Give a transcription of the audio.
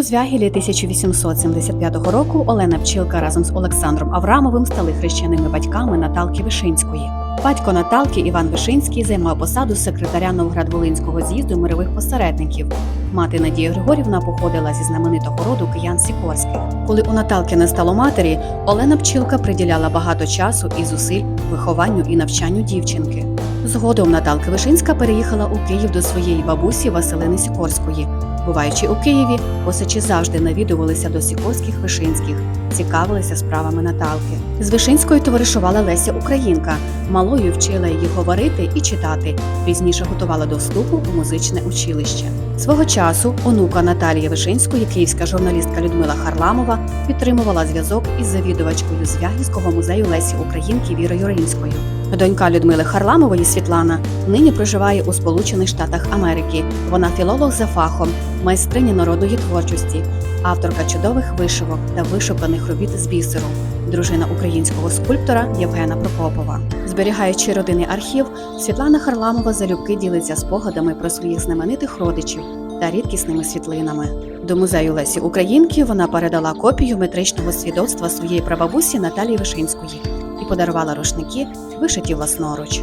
У Звягілі 1875 року Олена Пчілка разом з Олександром Аврамовим стали хрещеними батьками Наталки Вишинської. Батько Наталки Іван Вишинський займав посаду секретаря Новоград-Волинського з'їзду мирових посередників. Мати Надія Григорівна походила зі знаменитого роду киян Сікорських. Коли у Наталки не стало матері, Олена Пчілка приділяла багато часу і зусиль вихованню і навчанню дівчинки. Згодом Наталка Вишинська переїхала у Київ до своєї бабусі Василини Сікорської. Буваючи у Києві, косачі завжди навідувалися до Сікорських Вишинських, цікавилися справами Наталки. З Вишинською товаришувала Леся Українка, малою вчила її говорити і читати. Пізніше готувала до вступу у музичне училище. Свого часу онука Наталії Вишинської, київська журналістка Людмила Харламова, підтримувала зв'язок із завідувачкою Звягільського музею Лесі Українки Вірою Римською. Донька Людмили Харламової Світлана нині проживає у Сполучених Штатах Америки. Вона філолог за фахом, майстриня народної творчості, авторка чудових вишивок та вишуканих робіт з бісеру, дружина українського скульптора Євгена Прокопова. Зберігаючи родинний архів, Світлана Харламова залюбки ділиться спогадами про своїх знаменитих родичів та рідкісними світлинами. До музею Лесі Українки вона передала копію метричного свідоцтва своєї прабабусі Наталії Вишинської і подарувала рушники, вишиті власноруч.